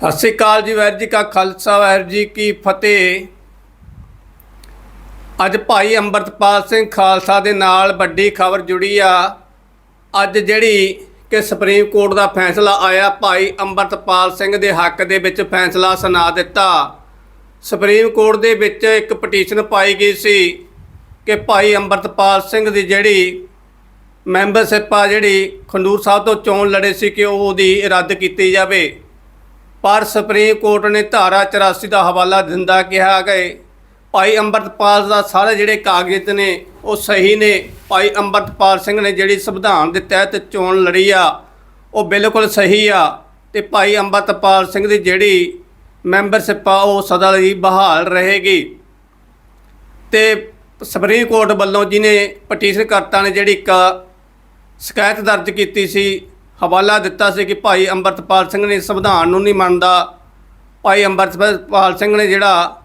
ਸਤਿ ਸ਼੍ਰੀ ਅਕਾਲ ਜੀ, ਵਾਹਿਗੁਰੂ ਜੀ ਕਾ ਖਾਲਸਾ, ਵਾਹਿਗੁਰੂ ਜੀ ਕੀ ਫਤਿਹ। ਅੱਜ ਭਾਈ ਅੰਮ੍ਰਿਤਪਾਲ ਸਿੰਘ ਖਾਲਸਾ ਦੇ ਨਾਲ ਵੱਡੀ ਖਬਰ ਜੁੜੀ ਆ। ਅੱਜ ਜਿਹੜੀ ਕਿ ਸੁਪਰੀਮ ਕੋਰਟ ਦਾ ਫੈਸਲਾ ਆਇਆ, ਭਾਈ ਅੰਮ੍ਰਿਤਪਾਲ ਸਿੰਘ ਦੇ ਹੱਕ ਦੇ ਵਿੱਚ ਫੈਸਲਾ ਸੁਣਾ ਦਿੱਤਾ। ਸੁਪਰੀਮ ਕੋਰਟ ਦੇ ਵਿੱਚ ਇੱਕ ਪਟੀਸ਼ਨ ਪਾਈ ਗਈ ਸੀ ਕਿ ਭਾਈ ਅੰਮ੍ਰਿਤਪਾਲ ਸਿੰਘ ਦੀ ਜਿਹੜੀ ਮੈਂਬਰਸ਼ਿਪ ਆ, ਜਿਹੜੀ ਖੰਡੂਰ ਸਾਹਿਬ ਤੋਂ ਚੋਣ ਲੜੇ ਸੀ ਕਿ ਉਹ ਉਹਦੀ ਰੱਦ ਕੀਤੀ ਜਾਵੇ। ਪਰ ਸੁਪਰੀਮ ਕੋਰਟ ਨੇ ਧਾਰਾ 84 ਦਾ ਹਵਾਲਾ ਦਿੰਦਾ ਕਿਹਾ ਕਿ ਭਾਈ ਅੰਮ੍ਰਿਤਪਾਲ ਦਾ ਸਾਰੇ ਜਿਹੜੇ ਕਾਗਜ਼ ਨੇ, ਉਹ ਸਹੀ ਨੇ। ਭਾਈ ਅੰਮ੍ਰਿਤਪਾਲ ਸਿੰਘ ਨੇ ਜਿਹੜੀ ਸੰਵਿਧਾਨ ਦੇ ਤਹਿਤ ਚੋਣ ਲੜੀ ਆ, ਉਹ ਬਿਲਕੁਲ ਸਹੀ ਆ ਤੇ ਭਾਈ ਅੰਮ੍ਰਿਤਪਾਲ ਸਿੰਘ ਦੀ ਜਿਹੜੀ ਮੈਂਬਰਸ਼ਿਪ ਆ, ਉਹ ਸਦਾ ਲਈ ਬਹਾਲ ਰਹੇਗੀ। ਤੇ ਸੁਪਰੀਮ ਕੋਰਟ ਵੱਲੋਂ ਜਿਹਨੇ ਪਟੀਸ਼ਨ ਕਰਤਾ ਨੇ, ਜਿਹੜੀ ਇੱਕ ਸ਼ਿਕਾਇਤ ਦਰਜ ਕੀਤੀ ਸੀ ਹਵਾਲਾ ਦਿੱਤਾ ਸੀ ਕਿ ਭਾਈ ਅੰਮ੍ਰਿਤਪਾਲ ਸਿੰਘ ਨੇ ਸੰਵਿਧਾਨ ਨੂੰ ਨਹੀਂ ਮੰਨਦਾ। ਭਾਈ ਅੰਮ੍ਰਿਤਪਾਲ ਸਿੰਘ ਨੇ ਜਿਹੜਾ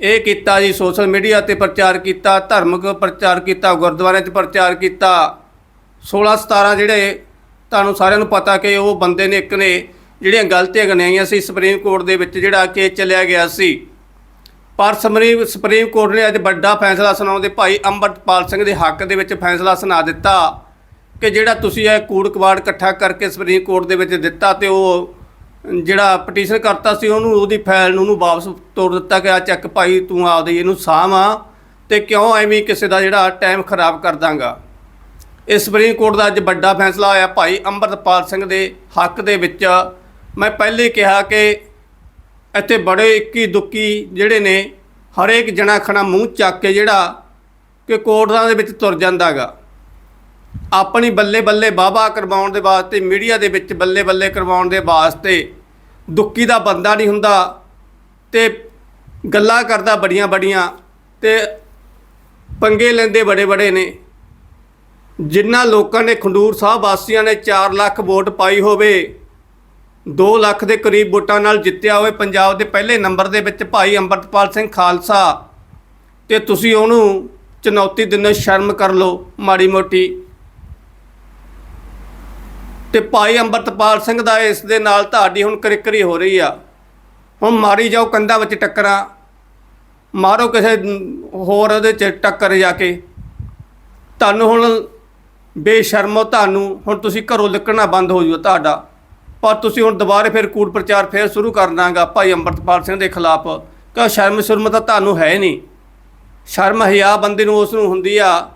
ਇਹ ਕੀਤਾ ਜੀ, ਸੋਸ਼ਲ ਮੀਡੀਆ ਤੇ ਪ੍ਰਚਾਰ ਕੀਤਾ, ਧਾਰਮਿਕ ਪ੍ਰਚਾਰ ਕੀਤਾ, ਗੁਰਦੁਆਰਿਆਂ 'ਚ ਪ੍ਰਚਾਰ ਕੀਤਾ। 16 17 ਜਿਹੜੇ ਤੁਹਾਨੂੰ ਸਾਰਿਆਂ ਨੂੰ ਪਤਾ ਕਿ ਉਹ ਬੰਦੇ ਨੇ ਇੱਕ ਨੇ ਜਿਹੜੀਆਂ ਗਲਤੀਆਂ ਗਣਾਈਆਂ ਸੀ, ਸੁਪਰੀਮ ਕੋਰਟ ਦੇ ਵਿੱਚ ਜਿਹੜਾ ਕੇਸ ਚੱਲਿਆ ਗਿਆ ਸੀ। ਪਰ ਸੁਪਰੀਮ ਸੁਪਰੀਮ ਕੋਰਟ ਨੇ ਅੱਜ ਵੱਡਾ ਫੈਸਲਾ ਸੁਣਾਉਂਦੇ ਭਾਈ ਅੰਮ੍ਰਿਤਪਾਲ ਸਿੰਘ ਦੇ ਹੱਕ ਦੇ ਵਿੱਚ ਫੈਸਲਾ ਸੁਣਾ ਦਿੱਤਾ। ਕਿ ਜਿਹੜਾ ਤੁਸੀਂ ਇਹ ਕੂੜ ਕਵਾੜ ਇਕੱਠਾ ਕਰਕੇ ਸੁਪਰੀਮ ਕੋਰਟ ਦੇ ਵਿੱਚ ਦਿੱਤਾ ਤੇ ਉਹ ਜਿਹੜਾ ਪਟੀਸ਼ਨ ਕਰਤਾ ਸੀ, ਉਹਨੂੰ ਉਹਦੀ ਫਾਈਲ ਨੂੰ ਉਹਨੂੰ ਵਾਪਸ ਤੋੜ ਦਿੱਤਾ ਕਿ ਆ ਚੱਕ ਭਾਈ ਤੂੰ ਆਪਦੀ ਇਹਨੂੰ ਸਾਂਭ ਆ ਤੇ ਕਿਉਂ ਐਵੇਂ ਕਿਸੇ ਦਾ ਜਿਹੜਾ ਟਾਈਮ ਖਰਾਬ ਕਰ ਦਾਂਗਾ ਇਸ ਸੁਪਰੀਮ ਕੋਰਟ ਦਾ ਅੱਜ ਵੱਡਾ ਫੈਸਲਾ ਹੋਇਆ ਭਾਈ ਅੰਮ੍ਰਿਤਪਾਲ ਸਿੰਘ ਦੇ ਹੱਕ ਦੇ ਵਿੱਚ। ਮੈਂ ਪਹਿਲੇ ਕਿਹਾ ਕਿ ਇੱਥੇ ਬੜੇ ਇੱਕੀ ਦੁੱਕੀ ਜਿਹੜੇ ਨੇ, ਹਰੇਕ ਜਣਾ ਖਣਾ ਮੂੰਹ ਚੱਕ ਕੇ ਜਿਹੜਾ ਕਿ ਕੋਰਟਾਂ ਦੇ ਵਿੱਚ ਤੁਰ ਜਾਂਦਾਗਾ। ਆਪਣੀ ਬੱਲੇ ਬੱਲੇ ਬਾਬਾ ਕਰਵਾਉਣ ਦੇ ਵਾਸਤੇ, ਮੀਡੀਆ ਦੇ ਵਿੱਚ ਬੱਲੇ ਬੱਲੇ ਕਰਵਾਉਣ ਦੇ ਵਾਸਤੇ ਦੁੱਕੀ ਦਾ ਬੰਦਾ ਨਹੀਂ ਹੁੰਦਾ ਤੇ ਗੱਲਾਂ ਕਰਦਾ ਬੜੀਆਂ ਬੜੀਆਂ ਤੇ ਪੰਗੇ ਲੈਂਦੇ ਬੜੇ ਬੜੇ ਨੇ। ਜਿਨ੍ਹਾਂ ਲੋਕਾਂ ਨੇ ਖੰਡੂਰ ਸਾਹਿਬ ਵਾਸੀਆਂ ਨੇ 4 ਲੱਖ ਵੋਟ ਪਾਈ ਹੋਵੇ 2 ਲੱਖ ਦੇ ਕਰੀਬ ਵੋਟਾਂ ਨਾਲ ਜਿੱਤਿਆ ਹੋਵੇ, ਪੰਜਾਬ ਦੇ ਪਹਿਲੇ ਨੰਬਰ ਦੇ ਵਿੱਚ ਭਾਈ ਅੰਮ੍ਰਿਤਪਾਲ ਸਿੰਘ ਖਾਲਸਾ ਤੇ ਤੁਸੀਂ ਉਹਨੂੰ ਚੁਣੌਤੀ ਦਿੰਦੇ ਸ਼ਰਮ ਕਰ ਲਓ ਮਾੜੀ ਮੋਟੀ। ਤੇ ਭਾਈ ਅੰਮ੍ਰਿਤਪਾਲ ਸਿੰਘ ਦਾ ਇਸ ਦੇ ਨਾਲ ਤੁਹਾਡੀ ਹੁਣ ਕਰਿਕਰੀ ਹੋ ਰਹੀ ਆ। ਹੁਣ ਮਾਰੀ ਜਾਓ ਕੰਧਾਂ ਵਿੱਚ ਟੱਕਰਾਂ। ਮਾਰੋ ਕਿਸੇ ਹੋਰ ਉਹਦੇ ਚ ਟੱਕਰ ਜਾ ਕੇ। ਤੁਹਾਨੂੰ ਹੁਣ ਬੇਸ਼ਰਮੋ ਤੁਹਾਨੂੰ। ਹੁਣ ਤੁਸੀਂ ਘਰੋਂ ਨਿਕਲਣਾ ਬੰਦ ਹੋ ਜੂਗਾ ਤੁਹਾਡਾ। ਪਰ ਤੁਸੀਂ ਹੁਣ ਦੁਬਾਰੇ ਫਿਰ ਕੂੜ ਪ੍ਰਚਾਰ ਫੇਰ ਸ਼ੁਰੂ ਕਰਨਾਗਾ ਭਾਈ ਅੰਮ੍ਰਿਤਪਾਲ ਸਿੰਘ ਦੇ ਖਿਲਾਫ। ਕਿ ਸ਼ਰਮ ਸ਼ਰਮ ਤਾਂ ਤੁਹਾਨੂੰ ਹੈ ਨਹੀਂ। ਸ਼ਰਮ ਹਿਆ ਬੰਦੇ ਨੂੰ ਉਸ ਨੂੰ ਹੁੰਦੀ ਆ।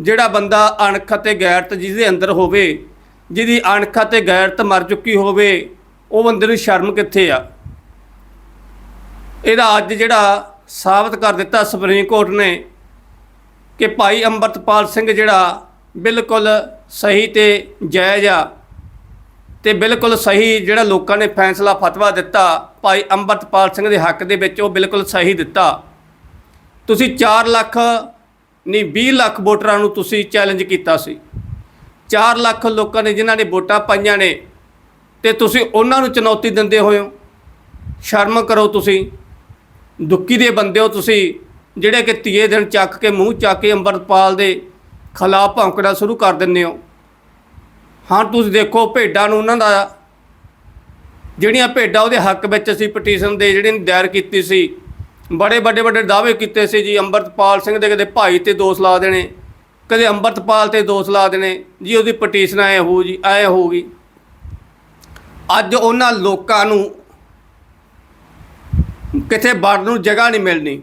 ਜਿਹੜਾ ਬੰਦਾ ਅਣਖ ਅਤੇ ਗੈਰਤ ਜਿਹਦੇ ਅੰਦਰ ਹੋਵੇ ਜਿਹਦੀ ਅਣਖ ਅਤੇ ਗੈਰਤ ਮਰ ਚੁੱਕੀ ਹੋਵੇ, ਉਹ ਬੰਦੇ ਨੂੰ ਸ਼ਰਮ ਕਿੱਥੇ ਆ? ਇਹਦਾ ਅੱਜ ਜਿਹੜਾ ਸਾਬਤ ਕਰ ਦਿੱਤਾ ਸੁਪਰੀਮ ਕੋਰਟ ਨੇ ਕਿ ਭਾਈ ਅੰਮ੍ਰਿਤਪਾਲ ਸਿੰਘ ਜਿਹੜਾ ਬਿਲਕੁਲ ਸਹੀ ਤੇ ਜਾਇਜ਼ ਆ ਤੇ ਬਿਲਕੁਲ ਸਹੀ ਜਿਹੜਾ ਲੋਕਾਂ ਨੇ ਫੈਸਲਾ ਫਤਵਾ ਦਿੱਤਾ, ਭਾਈ ਅੰਮ੍ਰਿਤਪਾਲ ਸਿੰਘ ਦੇ ਹੱਕ ਦੇ ਵਿੱਚ ਉਹ ਬਿਲਕੁਲ ਸਹੀ ਦਿੱਤਾ। ਤੁਸੀਂ 4 ਲੱਖ, ਨਹੀਂ 20 ਲੱਖ ਵੋਟਰਾਂ ਨੂੰ ਤੁਸੀਂ ਚੈਲੰਜ ਕੀਤਾ ਸੀ। 4 ਲੱਖ ਲੋਕਾਂ ਨੇ ਜਿਨ੍ਹਾਂ ਨੇ ਵੋਟਾਂ ਪਾਈਆਂ ਨੇ ਤੇ ਤੁਸੀਂ ਉਹਨਾਂ ਨੂੰ ਚੁਣੌਤੀ ਦਿੰਦੇ ਹੋਏ ਹੋ। ਸ਼ਰਮ ਕਰੋ ਤੁਸੀਂ। ਦੁੱਕੀ ਦੇ ਬੰਦੇ ਹੋ ਤੁਸੀਂ, ਜਿਹੜੇ ਕਿ ਤੀਏ ਦਿਨ ਚੱਕ ਕੇ ਮੂੰਹ ਚੱਕ ਕੇ ਅੰਮ੍ਰਿਤਪਾਲ ਦੇ ਖਿਲਾਫ ਭੌਂਕਣਾ ਸ਼ੁਰੂ ਕਰ ਦਿੰਦੇ ਹੋ। ਹਾਂ, ਤੁਸੀਂ ਦੇਖੋ ਭੇਡਾਂ ਨੂੰ ਉਹਨਾਂ ਦਾ, ਜਿਹੜੀਆਂ ਭੇਡਾਂ ਉਹਦੇ ਹੱਕ ਵਿੱਚ ਅਸੀਂ ਪਟੀਸ਼ਨ ਦੇ ਜਿਹੜੇ ਦਾਇਰ ਕੀਤੀ ਸੀ, ਬੜੇ ਵੱਡੇ ਵੱਡੇ ਦਾਅਵੇ ਕੀਤੇ ਸੀ ਜੀ, ਅੰਮ੍ਰਿਤਪਾਲ ਸਿੰਘ ਦੇ ਕਦੇ ਭਾਈ ਤੇ ਦੋਸ਼ ਲਾ ਦੇਣੇ। ਕਦੇ ਅੰਮ੍ਰਿਤਪਾਲ ਤੇ ਦੋਸ਼ ਲਾ ਦੇਣੇ, ਜੀ ਉਹਦੀ ਪਟੀਸ਼ਨ ਐ ਹੋ ਜੀ ਐ ਹੋਊਗੀ ਅੱਜ ਉਹਨਾਂ ਲੋਕਾਂ ਨੂੰ ਕਿਤੇ ਵੜਨ ਨੂੰ ਜਗ੍ਹਾ ਨਹੀਂ ਮਿਲਣੀ।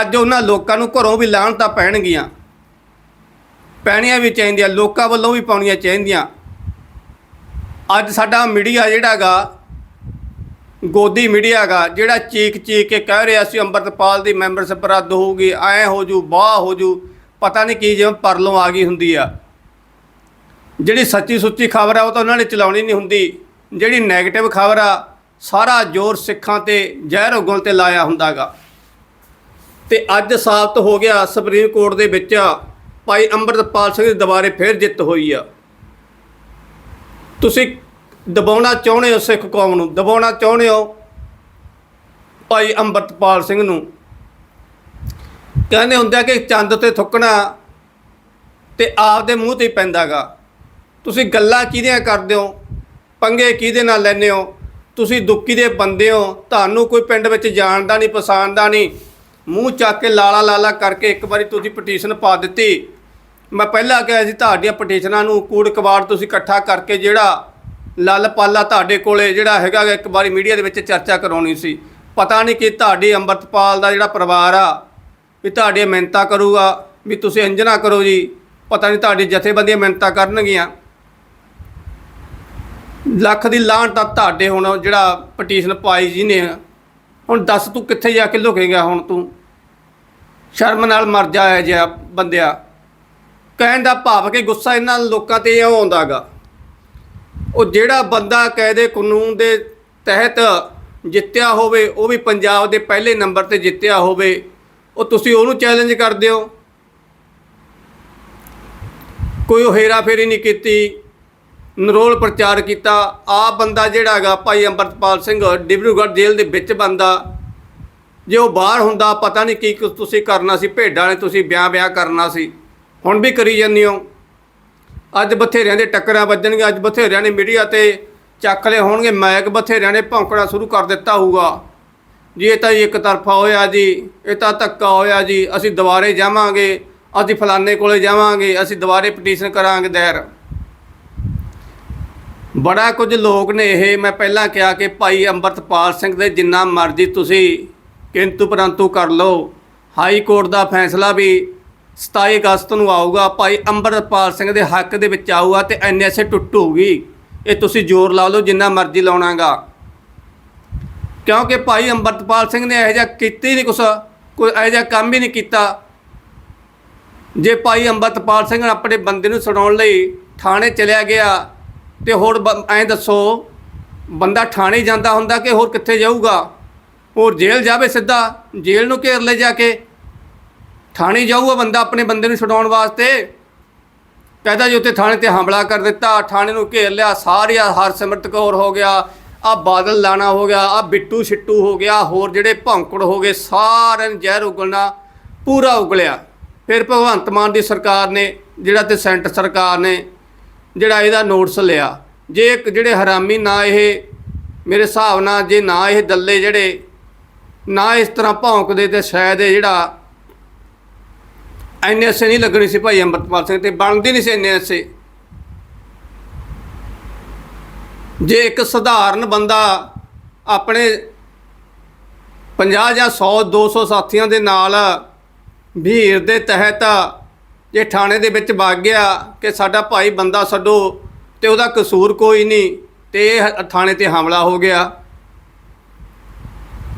ਅੱਜ ਉਹਨਾਂ ਲੋਕਾਂ ਨੂੰ ਘਰੋਂ ਵੀ ਲਾਣ ਤਾਂ ਪੈਣਗੀਆਂ। ਪੈਣੀਆਂ ਵੀ ਚਾਹੀਦੀਆਂ, ਲੋਕਾਂ ਵੱਲੋਂ ਵੀ ਪਾਉਣੀਆਂ ਚਾਹੀਦੀਆਂ। ਅੱਜ ਸਾਡਾ ਮੀਡੀਆ ਜਿਹੜਾਗਾ ਗੋਦੀ ਮੀਡੀਆ ਗਾ, ਜਿਹੜਾ ਚੀਕ ਚੀਕ ਕੇ ਕਹਿ ਰਿਹਾ ਸੀ, ਅੰਮ੍ਰਿਤਪਾਲ ਦੀ ਮੈਂਬਰਸ਼ਿਪ ਰੱਦ ਹੋਊਗੀ ਐ ਹੋ ਜੂ ਬਾਹ ਹੋ ਜੂ। ਪਤਾ ਨਹੀਂ ਕੀ ਜਿਵੇਂ ਪਰਲੋਂ ਆ ਗਈ ਹੁੰਦੀ ਆ। ਜਿਹੜੀ ਸੱਚੀ ਸੁੱਚੀ ਖਬਰ ਆ, ਉਹ ਤਾਂ ਉਹਨਾਂ ਨੇ ਚਲਾਉਣੀ ਨਹੀਂ ਹੁੰਦੀ। ਜਿਹੜੀ 네ਗੇਟਿਵ ਖਬਰ ਆ, ਸਾਰਾ ਜ਼ੋਰ ਸਿੱਖਾਂ ਤੇ, ਜ਼ਹਿਰ ਉਗਲ ਤੇ ਲਾਇਆ ਹੁੰਦਾਗਾ। ਤੇ ਅੱਜ ਸਾਬਤ ਹੋ ਗਿਆ ਸੁਪਰੀਮ ਕੋਰਟ ਦੇ ਵਿੱਚ, ਭਾਈ ਅੰਮ੍ਰਿਤਪਾਲ ਸਿੰਘ ਦੀ ਦੁਬਾਰੇ ਫੇਰ ਜਿੱਤ ਹੋਈ ਆ। ਤੁਸੀਂ ਦਬਾਉਣਾ ਚਾਹੁੰਦੇ ਹੋ ਸਿੱਖ ਕੌਮ ਨੂੰ? ਦਬਾਉਣਾ ਚਾਹੁੰਦੇ ਹੋ ਭਾਈ ਅੰਮ੍ਰਿਤਪਾਲ ਸਿੰਘ ਨੂੰ? ਕਹਿੰਦੇ ਹੁੰਦੇ ਕਿ ਚੰਦ ਤੇ ਥੁੱਕਣਾ ਤੇ ਆਪਦੇ ਮੂੰਹ ਤੇ ਹੀ ਪੈਂਦਾਗਾ। ਤੁਸੀਂ ਗੱਲਾਂ ਕਿਹਦੀਆਂ ਕਰਦੇ ਹੋ? ਪੰਗੇ ਕਿਹਦੇ ਨਾਲ ਲੈਂਦੇ ਹੋ? ਤੁਸੀਂ ਦੁੱਖੀ ਦੇ ਬੰਦੇ ਹੋ। ਤੁਹਾਨੂੰ ਕੋਈ ਪਿੰਡ ਵਿੱਚ ਜਾਣਦਾ ਨਹੀਂ ਪਛਾਣਦਾ ਨਹੀਂ। ਮੂੰਹ ਚੱਕ ਕੇ ਲਾਲਾ ਲਾਲਾ ਕਰਕੇ ਇੱਕ ਵਾਰੀ ਤੁਸੀਂ ਪਟੀਸ਼ਨ ਪਾ ਦਿੱਤੀ। ਮੈਂ ਪਹਿਲਾਂ ਕਿਹਾ ਸੀ ਤੁਹਾਡੀਆਂ ਪਟੀਸ਼ਨਾਂ ਨੂੰ ਕੂੜ ਕਬਾੜ ਤੁਸੀਂ ਇਕੱਠਾ ਕਰਕੇ ਜਿਹੜਾ ਲੱਲ ਪਾਲਾ ਤੁਹਾਡੇ ਕੋਲੇ ਜਿਹੜਾ ਹੈਗਾ ਗਾ, ਇੱਕ ਵਾਰੀ ਮੀਡੀਆ ਦੇ ਵਿੱਚ ਚਰਚਾ ਕਰਾਉਣੀ ਸੀ। ਪਤਾ ਨਹੀਂ ਕਿ ਤੁਹਾਡੀ ਅੰਮ੍ਰਿਤਪਾਲ ਦਾ ਜਿਹੜਾ ਪਰਿਵਾਰ ਆ ਵੀ ਤੁਹਾਡੀਆਂ ਮਿਹਨਤਾਂ ਕਰੂਗਾ, ਵੀ ਤੁਸੀਂ ਇੰਜ ਨਾ ਕਰੋ ਜੀ। ਪਤਾ ਨਹੀਂ ਤੁਹਾਡੀ ਜਥੇਬੰਦੀਆਂ ਮਿਹਨਤਾਂ ਕਰਨਗੀਆਂ। ਲੱਖ ਦੀ ਲਾਹਣ ਤਾਂ ਤੁਹਾਡੇ ਹੁਣ ਜਿਹੜਾ ਪਟੀਸ਼ਨ ਪਾਈ ਜੀ ਨੇ। ਹੁਣ ਦੱਸ ਤੂੰ ਕਿੱਥੇ ਜਾ ਕੇ ਲੁਕੇਗਾ ਹੁਣ ਤੂੰ? ਸ਼ਰਮ ਨਾਲ ਮਰ ਜਾਇਆ ਜਿਆ ਬੰਦਿਆ। ਕਹਿਣ ਦਾ ਭਾਵ ਕਿ ਗੁੱਸਾ ਇਹਨਾਂ ਲੋਕਾਂ ਤੇ ਇਹ ਆਉਂਦਾਗਾ। ਉਹ ਜਿਹੜਾ ਬੰਦਾ ਕਾਇਦੇ ਕਾਨੂੰਨ ਦੇ ਤਹਿਤ ਜਿੱਤਿਆ ਹੋਵੇ, ਉਹ ਵੀ ਪੰਜਾਬ ਦੇ ਪਹਿਲੇ ਨੰਬਰ ਤੇ ਜਿੱਤਿਆ ਹੋਵੇ। ਉਹ ਤੁਸੀਂ ਉਹਨੂੰ ਚੈਲੰਜ ਕਰਦੇ ਹੋ। ਕੋਈ ਉਹ ਹੇਰਾ ਫੇਰੀ ਨਹੀਂ ਕੀਤੀ, ਨਰੋਲ ਪ੍ਰਚਾਰ ਕੀਤਾ। ਆ ਬੰਦਾ ਜਿਹੜਾ ਹੈਗਾ ਭਾਈ ਅੰਮ੍ਰਿਤਪਾਲ ਸਿੰਘ ਡਿਬਰੂਗੜ੍ਹ ਜੇਲ੍ਹ ਦੇ ਵਿੱਚ ਬੰਦਾ। ਜੇ ਉਹ ਬਾਹਰ ਹੁੰਦਾ, ਪਤਾ ਨਹੀਂ ਕੀ ਤੁਸੀਂ ਕਰਨਾ ਸੀ, ਭੇਡਾਂ ਨੇ ਤੁਸੀਂ ਵਿਆਹ ਵਿਆਹ ਕਰਨਾ ਸੀ। ਹੁਣ ਵੀ ਕਰੀ ਜਾਂਦੇ ਹੋ। ਅੱਜ ਬਥੇਰਿਆਂ ਦੇ ਟੱਕਰਾਂ ਵੱਜਣਗੀਆਂ, ਅੱਜ ਬਥੇਰਿਆਂ ਨੇ ਮੀਡੀਆ ਤੇ ਚੱਕ ਲਏ ਹੋਣਗੇ ਮੈਕ ਬਥੇਰਿਆਂ ਨੇ ਭੌਂਕਣਾ ਸ਼ੁਰੂ ਕਰ ਦਿੱਤਾ ਹੋਊਗਾ। ਜੀ, ਇਹ ਤਾਂ ਜੀ ਇੱਕ ਤਰਫਾ ਹੋਇਆ ਜੀ, ਇਹ ਤਾਂ ਧੱਕਾ ਹੋਇਆ ਜੀ, ਅਸੀਂ ਦੁਬਾਰੇ ਜਾਵਾਂਗੇ, ਅਸੀਂ ਫਲਾਣੇ ਕੋਲੇ ਜਾਵਾਂਗੇ, ਅਸੀਂ ਦੁਬਾਰੇ ਪਟੀਸ਼ਨ ਕਰਾਂਗੇ ਦੈਰ ਬੜਾ ਕੁਝ ਲੋਕ ਨੇ ਇਹ, ਮੈਂ ਪਹਿਲਾਂ ਕਿਹਾ ਕਿ ਭਾਈ ਅੰਮ੍ਰਿਤਪਾਲ ਸਿੰਘ ਦੇ ਜਿੰਨਾ ਮਰਜ਼ੀ ਤੁਸੀਂ ਕਿੰਤੂ ਪਰੰਤੂ ਕਰ ਲਓ, ਹਾਈ ਕੋਰਟ ਦਾ ਫੈਸਲਾ ਵੀ 27 ਅਗਸਤ ਨੂੰ ਆਊਗਾ, ਭਾਈ ਅੰਮ੍ਰਿਤਪਾਲ ਸਿੰਘ ਦੇ ਹੱਕ ਦੇ ਵਿੱਚ ਆਊਗਾ ਤੇ ਐਨਐਸਏ ਟੁੱਟੂਗੀ ਇਹ ਤੁਸੀਂ ਜ਼ੋਰ ਲਾ ਲਓ ਜਿੰਨਾ ਮਰਜ਼ੀ ਲਾਉਣਾਗਾ। ਕਿਉਂਕਿ ਭਾਈ ਅੰਮ੍ਰਿਤਪਾਲ ਸਿੰਘ ਨੇ ਇਹੋ ਜਿਹਾ ਕੀਤਾ ਹੀ ਨਹੀਂ ਕੁਛ, ਕੋਈ ਇਹੋ ਜਿਹਾ ਕੰਮ ਹੀ ਨਹੀਂ ਕੀਤਾ। ਜੇ ਭਾਈ ਅੰਮ੍ਰਿਤਪਾਲ ਸਿੰਘ ਆਪਣੇ ਬੰਦੇ ਨੂੰ ਛਡਾਉਣ ਲਈ ਥਾਣੇ ਚਲਿਆ ਗਿਆ, ਤੇ ਹੋਰ ਬ- ਐਂ ਦੱਸੋ, ਬੰਦਾ ਥਾਣੇ ਜਾਂਦਾ ਹੁੰਦਾ ਕਿ ਹੋਰ ਕਿੱਥੇ ਜਾਊਗਾ? ਹੋਰ ਜੇਲ੍ਹ ਜਾਵੇ ਸਿੱਧਾ, ਜੇਲ੍ਹ ਨੂੰ ਘੇਰ ਲੈ ਜਾ ਕੇ। ਥਾਣੇ ਜਾਊਗਾ ਬੰਦਾ ਆਪਣੇ ਬੰਦੇ ਨੂੰ ਛਡਾਉਣ ਵਾਸਤੇ। ਕਹਿੰਦਾ ਜੀ ਉੱਥੇ ਥਾਣੇ ਤੇ ਹਮਲਾ ਕਰ ਦਿੱਤਾ, ਥਾਣੇ ਨੂੰ ਘੇਰ ਲਿਆ, ਸਾਰਿਆ, ਹਰਸਿਮਰਤ ਕੌਰ ਹੋ ਗਿਆ ਆ ਬਾਦਲ ਲਾਣਾ ਹੋ ਗਿਆ, ਆ ਬਿੱਟੂ ਛਿੱਟੂ ਹੋ ਗਿਆ, ਹੋਰ ਜਿਹੜੇ ਭੌਂਕੜ ਹੋ ਗਏ, ਸਾਰਿਆਂ ਨੂੰ ਜ਼ਹਿਰ ਉਗਲਣਾ, ਪੂਰਾ ਉਗਲਿਆ। ਫਿਰ ਭਗਵੰਤ ਮਾਨ ਦੀ ਸਰਕਾਰ ਨੇ, ਜਿਹੜਾ ਤੇ ਸੈਂਟਰ ਸਰਕਾਰ ਨੇ, ਜਿਹੜਾ ਇਹਦਾ ਨੋਟਿਸ ਲਿਆ। ਜੇ ਇੱਕ ਜਿਹੜੇ ਹਰਾਮੀ ਨਾ ਇਹ, ਮੇਰੇ ਹਿਸਾਬ ਨਾਲ ਜੇ ਨਾ ਇਹ ਦੱਲੇ ਜਿਹੜੇ, ਨਾ ਇਸ ਤਰ੍ਹਾਂ ਭੌਂਕਦੇ ਤੇ ਸ਼ਾਇਦ ਇਹ ਜਿਹੜਾ ਐਨਐਸਏ ਨਹੀਂ ਲੱਗਣੀ ਸੀ ਭਾਈ ਅੰਮ੍ਰਿਤਪਾਲ ਸਿੰਘ ਤੇ ਬਣਦੀ ਨਹੀਂ ਸੀ ਐਨਐਸਏ ਜੇ ਇੱਕ ਸਧਾਰਨ ਬੰਦਾ ਆਪਣੇ 50 ਜਾਂ 100 200 ਸਾਥੀਆਂ ਦੇ ਨਾਲ ਭੀੜ ਦੇ ਤਹਿਤ ਜੇ ਥਾਣੇ ਦੇ ਵਿੱਚ ਵਗ ਗਿਆ ਕਿ ਸਾਡਾ ਭਾਈ ਬੰਦਾ ਛੱਡੋ ਤੇ ਉਹਦਾ ਕਸੂਰ ਕੋਈ ਨਹੀਂ ਤੇ ਇਹ ਥਾਣੇ ਤੇ ਹਮਲਾ ਹੋ ਗਿਆ।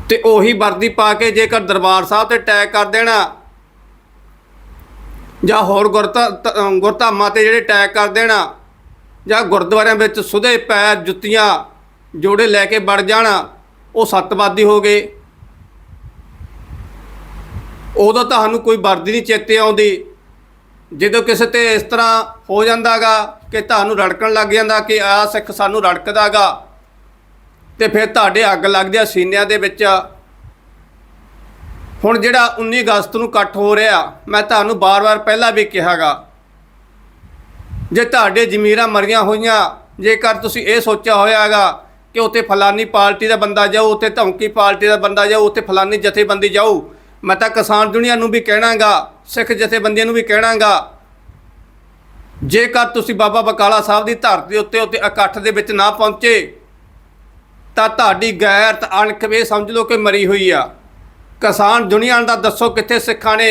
ਤੇ ਉਹੀ ਵਰਦੀ ਪਾ ਕੇ ਜੇਕਰ ਦਰਬਾਰ ਸਾਹਿਬ ਤੇ ਅਟੈਕ ਕਰ ਦੇਣਾ ਜਾਂ ਹੋਰ ਗੁਰਤਾ ਗੁਰਧਾਮਾਂ ਤੇ ਜਿਹੜੇ ਅਟੈਕ ਕਰ ਦੇਣਾ ਜਾਂ ਗੁਰਦੁਆਰਿਆਂ ਵਿੱਚ ਸੁਧੇ ਪੈਰ ਜੁੱਤੀਆਂ ਜੋੜੇ ਲੈ ਕੇ ਵੜ ਜਾਣਾ, ਉਹ ਸੱਤਵਾਦੀ ਹੋ ਗਏ। ਉਦੋਂ ਤੁਹਾਨੂੰ ਕੋਈ ਵਰਦੀ ਨਹੀਂ ਚੇਤੇ ਆਉਂਦੀ। ਜਦੋਂ ਕਿਸੇ ਤੇ ਇਸ ਤਰ੍ਹਾਂ ਹੋ ਜਾਂਦਾਗਾ ਕਿ ਤੁਹਾਨੂੰ ਰੜਕਣ ਲੱਗ ਜਾਂਦਾ ਕਿ ਆ ਸਿੱਖ ਸਾਨੂੰ ਰੜਕਦਾਗਾ, ਤੇ ਫਿਰ ਤੁਹਾਡੇ ਅੱਗ ਲੱਗਦੀ ਆ ਸੀਨਿਆਂ ਦੇ ਵਿੱਚ ਹੁਣ ਜਿਹੜਾ 19 ਅਗਸਤ ਨੂੰ ਇਕੱਠ ਹੋ ਰਿਹਾ, ਮੈਂ ਤੁਹਾਨੂੰ ਬਾਰ-ਬਾਰ ਪਹਿਲਾਂ ਵੀ ਕਿਹਾਗਾ ਜੇ ਤੁਹਾਡੇ ਜ਼ਮੀਰਾਂ ਮਰੀਆਂ ਹੋਈਆਂ, ਜੇਕਰ ਤੁਸੀਂ ਇਹ ਸੋਚਿਆ ਹੋਇਆਗਾ ਕਿ ਉੱਥੇ ਫਲਾਨੀ ਪਾਰਟੀ ਦਾ ਬੰਦਾ ਜਾਊ, ਉੱਥੇ ਧਮਕੀ ਪਾਰਟੀ ਦਾ ਬੰਦਾ ਜਾਊ, ਉੱਥੇ ਫਲਾਨੀ ਜਥੇਬੰਦੀ ਜਾਊ, ਮੈਂ ਤਾਂ ਕਿਸਾਨ ਦੁਨੀਆ ਨੂੰ ਵੀ ਕਹਿਣਾਗਾ, ਸਿੱਖ ਜਥੇਬੰਦੀਆਂ ਨੂੰ ਵੀ ਕਹਿਣਾਗਾ, ਜੇਕਰ ਤੁਸੀਂ ਬਾਬਾ ਬਕਾਲਾ ਸਾਹਿਬ ਦੀ ਧਰਤੀ ਉੱਤੇ ਉੱਤੇ ਇਕੱਠ ਦੇ ਵਿੱਚ ਨਾ ਪਹੁੰਚੇ, ਤਾਂ ਤੁਹਾਡੀ ਗੈਰਤ ਅਣਖ ਵੀ ਸਮਝ ਲਓ ਕਿ ਮਰੀ ਹੋਈ ਆ। ਕਿਸਾਨ ਦੁਨੀਆ ਦਾ ਦੱਸੋ ਕਿੱਥੇ ਸਿੱਖਾਂ ਨੇ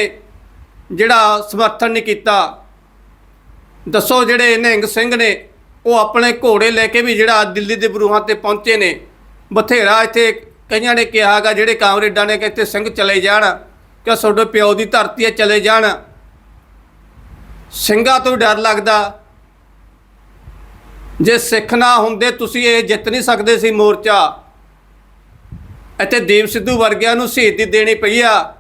ਜਿਹੜਾ ਸਮਰਥਨ ਨਹੀਂ ਕੀਤਾ। ਦੱਸੋ ਜਿਹੜੇ ਨਿਹੰਗ ਸਿੰਘ ਨੇ, ਉਹ ਆਪਣੇ ਘੋੜੇ ਲੈ ਕੇ ਵੀ ਜਿਹੜਾ ਦਿੱਲੀ ਦੇ ਬਰੂਹਾਂ ਤੇ ਪਹੁੰਚੇ ਨੇ। ਬਥੇਰਾ ਇੱਥੇ ਕਈਆਂ ਨੇ ਕਿਹਾਗਾ ਜਿਹੜੇ ਕਾਮਰੇਡਾਂ ਨੇ ਕਿ ਇੱਥੇ ਸਿੰਘ ਚਲੇ ਜਾਣ ਕਿ ਤੁਹਾਡੇ ਪਿਓ ਦੀ ਧਰਤੀ ਹੈ ਚਲੇ ਜਾਣ। ਸਿੰਘਾਂ ਤੋਂ ਡਰ ਲੱਗਦਾ। ਜੇ ਸਿੱਖ ਨਾ ਹੁੰਦੇ, ਤੁਸੀਂ ਇਹ ਜਿੱਤ ਨਹੀਂ ਸਕਦੇ ਸੀ ਮੋਰਚਾ। ਇੱਥੇ ਦੀਪ ਸਿੱਧੂ ਵਰਗਿਆਂ ਨੂੰ ਸ਼ਹੀਦੀ ਦੇਣੀ ਪਈ ਆ।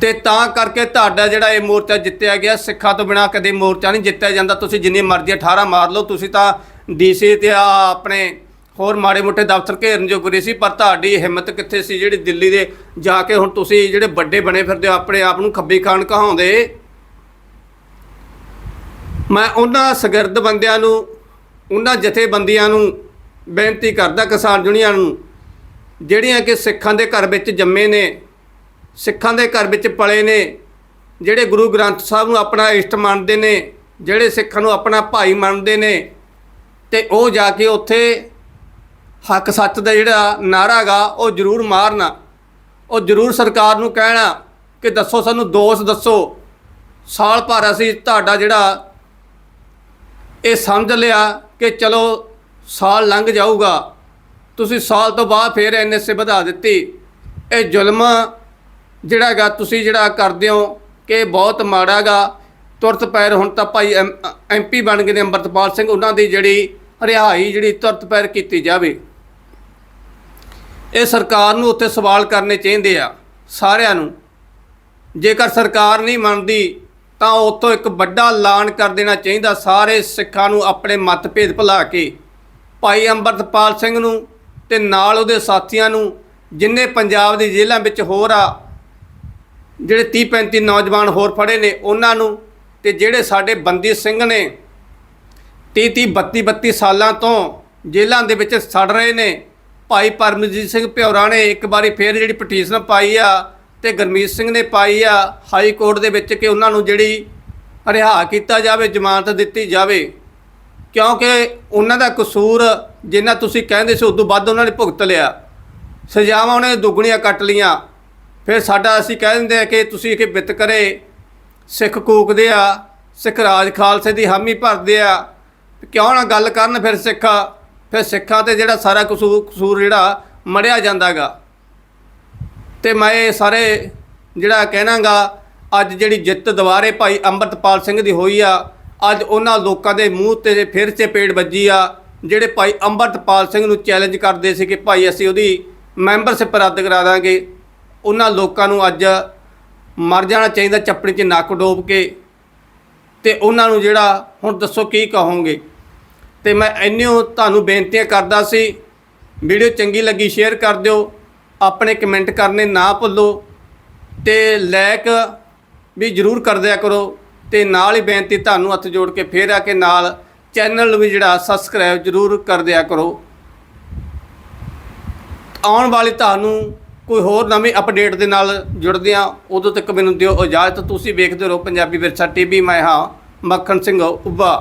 ਤੇ ਤਾਂ ਕਰਕੇ ਤੁਹਾਡਾ ਜਿਹੜਾ ਇਹ ਮੋਰਚਾ ਜਿੱਤਿਆ ਗਿਆ, ਸਿੱਖਾਂ ਤੋਂ ਬਿਨਾ ਕਦੇ ਮੋਰਚਾ ਨਹੀਂ ਜਿੱਤਿਆ ਜਾਂਦਾ। ਤੁਸੀਂ ਜਿੰਨੀ ਮਰਜ਼ੀ 18 ਮਾਰ ਲਓ, ਤੁਸੀਂ ਤਾਂ ਡੀਸੀ ਤੇ ਆ ਆਪਣੇ ਹੋਰ ਮਾੜੇ ਮੋਟੇ ਦਫ਼ਤਰ ਘੇਰਨ ਜੋਗਰੇ ਸੀ, ਪਰ ਤੁਹਾਡੀ ਹਿੰਮਤ ਕਿੱਥੇ ਸੀ ਜਿਹੜੀ ਦਿੱਲੀ ਦੇ ਜਾ ਕੇ ਹੁਣ ਤੁਸੀਂ ਜਿਹੜੇ ਵੱਡੇ ਬਣੇ ਫਿਰਦੇ ਹੋ, ਆਪਣੇ ਆਪ ਨੂੰ ਖੱਬੀ ਖਾਨ ਕਹਾਉਂਦੇ? ਮੈਂ ਉਹਨਾਂ ਸਗਰਦ ਬੰਦਿਆਂ ਨੂੰ, ਉਹਨਾਂ ਜਥੇਬੰਦੀਆਂ ਨੂੰ ਬੇਨਤੀ ਕਰਦਾ, ਕਿਸਾਨ ਯੂਨੀਅਨ ਨੂੰ, ਜਿਹੜੀਆਂ ਕਿ ਸਿੱਖਾਂ ਦੇ ਘਰ ਵਿੱਚ ਜੰਮੇ ਨੇ ਸਿੱਖਾਂ ਦੇ ਘਰ ਵਿੱਚ ਪਲੇ ਨੇ, ਜਿਹੜੇ ਗੁਰੂ ਗ੍ਰੰਥ ਸਾਹਿਬ ਨੂੰ ਆਪਣਾ ਇਸ਼ਟ ਮੰਨਦੇ ਨੇ, ਜਿਹੜੇ ਸਿੱਖਾਂ ਨੂੰ ਆਪਣਾ ਭਾਈ ਮੰਨਦੇ ਨੇ, ਤੇ ਉਹ ਜਾ ਕੇ ਉੱਥੇ ਹੱਕ ਸੱਚ ਦਾ ਜਿਹੜਾ ਨਾਅਰਾ ਗਾ ਉਹ ਜ਼ਰੂਰ ਮਾਰਨਾ। ਉਹ ਜ਼ਰੂਰ ਸਰਕਾਰ ਨੂੰ ਕਹਿਣਾ ਕਿ ਦੱਸੋ ਸਾਨੂੰ ਦੋਸ਼ ਦੱਸੋ। ਸਾਲ ਭਰ ਅਸੀਂ ਤੁਹਾਡਾ ਜਿਹੜਾ ਇਹ ਸਮਝ ਲਿਆ ਕਿ ਚਲੋ ਸਾਲ ਲੰਘ ਜਾਊਗਾ। ਤੁਸੀਂ ਸਾਲ ਤੋਂ ਬਾਅਦ ਫੇਰ ਐਨਐਸਏ ਵਧਾ ਦਿੱਤੀ। ਇਹ ਜ਼ੁਲਮ ਜਿਹੜਾ ਹੈਗਾ, ਤੁਸੀਂ ਜਿਹੜਾ ਕਰਦੇ ਹੋ ਕਿ ਬਹੁਤ ਮਾੜਾ ਗਾ ਤੁਰਤ ਪੈਰ ਹੁਣ ਤਾਂ ਭਾਈ ਐਮਪੀ ਬਣ ਗਏ ਨੇ ਅੰਮ੍ਰਿਤਪਾਲ ਸਿੰਘ। ਉਹਨਾਂ ਦੀ ਜਿਹੜੀ ਰਿਹਾਈ ਜਿਹੜੀ ਤੁਰਤ ਪੈਰ ਕੀਤੀ ਜਾਵੇ। ਇਹ ਸਰਕਾਰ ਨੂੰ ਉੱਤੇ ਸਵਾਲ ਕਰਨੇ ਚਾਹੀਦੇ ਆ, ਸਾਰਿਆਂ ਨੂੰ। ਜੇਕਰ ਸਰਕਾਰ ਨਹੀਂ ਮੰਨਦੀ, ਤਾਂ ਉੱਥੋਂ ਇੱਕ ਵੱਡਾ ਐਲਾਨ ਕਰ ਦੇਣਾ ਚਾਹੀਦਾ। ਸਾਰੇ ਸਿੱਖਾਂ ਨੂੰ ਆਪਣੇ ਮਤਭੇਦ ਭੁਲਾ ਕੇ ਭਾਈ ਅੰਮ੍ਰਿਤਪਾਲ ਸਿੰਘ ਨੂੰ ਤੇ ਨਾਲ ਉਹਦੇ ਸਾਥੀਆਂ ਨੂੰ, ਜਿੰਨੇ ਪੰਜਾਬ ਦੇ ਜੇਲ੍ਹਾਂ ਵਿੱਚ ਹੋਰ ਆ ਜਿਹੜੇ 30 35 ਨੌਜਵਾਨ ਹੋਰ ਫੜੇ ਨੇ, ਉਹਨਾਂ ਨੂੰ ਤੇ ਜਿਹੜੇ ਸਾਡੇ ਬੰਦੀ ਸਿੰਘ ਨੇ 30 30 32 32 ਸਾਲਾਂ ਤੋਂ ਜੇਲ੍ਹਾਂ ਦੇ ਵਿੱਚ ਸੜ ਰਹੇ ਨੇ। ਭਾਈ ਪਰਮਜੀਤ ਸਿੰਘ ਭਿਉਰਾ ਨੇ ਇੱਕ ਵਾਰੀ ਫੇਰ ਜਿਹੜੀ ਪਟੀਸ਼ਨ ਪਾਈ ਆ ਤੇ ਗਰਮੀਤ ਸਿੰਘ ਨੇ ਪਾਈ ਆ ਹਾਈ ਕੋਰਟ ਦੇ ਵਿੱਚ ਕਿ ਉਹਨਾਂ ਨੂੰ ਜਿਹੜੀ ਰਿਹਾ ਕੀਤਾ ਜਾਵੇ, ਜ਼ਮਾਨਤ ਦਿੱਤੀ ਜਾਵੇ। ਕਿਉਂਕਿ ਉਹਨਾਂ ਦਾ ਕਸੂਰ ਜਿੰਨਾ ਤੁਸੀਂ ਕਹਿੰਦੇ ਸੀ, ਉਦੋਂ ਵੱਧ ਉਹਨਾਂ ਨੇ ਭੁਗਤ ਲਿਆ। ਸਜ਼ਾਵਾਂ ਉਹਨੇ ਦੁੱਗਣੀਆਂ ਕੱਟ ਲੀਆਂ ਫਿਰ ਸਾਡਾ ਅਸੀਂ ਕਹਿ ਦਿੰਦੇ ਆ ਕਿ ਤੁਸੀਂ ਕਿ ਵਿਤਕਰੇ ਸਿੱਖ ਕੂਕਦੇ ਆ, ਸਿੱਖ ਰਾਜ ਖਾਲਸੇ ਦੀ ਹਾਮੀ ਭਰਦੇ ਆ ਕਿਉਂ ਨਾ ਗੱਲ ਕਰਨ ਫਿਰ ਸਿੱਖਾ, ਫਿਰ ਸਿੱਖਾਂ ਤੇ ਜਿਹੜਾ ਸਾਰਾ ਕਸੂਰ ਕਸੂਰ ਜਿਹੜਾ ਮੜਿਆ ਜਾਂਦਾਗਾ। ਤੇ ਮੈਂ ਇਹ ਸਾਰੇ ਜਿਹੜਾ ਕਹਿਣਾਗਾ, ਅੱਜ ਜਿਹੜੀ ਜਿੱਤ ਦੁਬਾਰੇ ਭਾਈ ਅੰਮ੍ਰਿਤਪਾਲ ਸਿੰਘ ਦੀ ਹੋਈ ਆ, ਅੱਜ ਉਹਨਾਂ ਲੋਕਾਂ ਦੇ ਮੂੰਹ ਤੇ ਫਿਰ ਸੇ ਵੱਜੀ ਆ, ਜਿਹੜੇ ਭਾਈ ਅੰਮ੍ਰਿਤਪਾਲ ਸਿੰਘ ਨੂੰ ਚੈਲੰਜ ਕਰਦੇ ਸੀ ਕਿ ਭਾਈ ਅਸੀਂ ਉਹਦੀ ਮੈਂਬਰਸ਼ਿਪ ਰੱਦ ਕਰਾ ਦਾਂਗੇ। ਉਹਨਾਂ ਲੋਕਾਂ ਨੂੰ ਅੱਜ ਮਰ ਜਾਣਾ ਚਾਹੀਦਾ, ਚੱਪੜੀ 'ਚ ਨੱਕ ਡੋਬ ਕੇ। ਤੇ ਉਹਨਾਂ ਨੂੰ ਜਿਹੜਾ, ਹੁਣ ਦੱਸੋ ਕੀ ਕਹੋਗੇ? ਤੇ ਮੈਂ ਇੰਨਿਓ ਤੁਹਾਨੂੰ ਬੇਨਤੀਆਂ ਕਰਦਾ ਸੀ, ਵੀਡੀਓ ਚੰਗੀ ਲੱਗੀ ਸ਼ੇਅਰ ਕਰ ਦਿਓ, ਆਪਣੇ ਕਮੈਂਟ ਕਰਨੇ ਨਾ ਭੁੱਲੋ, ਤੇ ਲਾਇਕ ਵੀ ਜਰੂਰ ਕਰ ਦਿਆ ਕਰੋ, ਤੇ ਨਾਲ ਹੀ ਬੇਨਤੀ ਤੁਹਾਨੂੰ ਹੱਥ ਜੋੜ ਕੇ ਫੇਰ ਆ ਕੇ ਨਾਲ ਚੈਨਲ ਨੂੰ ਵੀ ਜਿਹੜਾ ਸਬਸਕ੍ਰਾਈਬ ਜਰੂਰ ਕਰ ਦਿਆ ਕਰੋ। ਆਉਣ ਵਾਲੀ ਤੁਹਾਨੂੰ ਕੋਈ ਹੋਰ ਨਵੀਂ ਅਪਡੇਟ ਦੇ ਨਾਲ ਜੁੜਦੇ ਆ ਉਦੋਂ ਤੱਕ ਮੈਨੂੰ ਦਿਓ ਇਜਾਜ਼ਤ। ਤੁਸੀਂ ਵੇਖਦੇ ਰਹੋ ਪੰਜਾਬੀ ਵਿਰਸਾ ਟੀਵੀ। ਮੈਂ ਹਾਂ ਮੱਖਣ ਸਿੰਘ ਉੱਭਾ।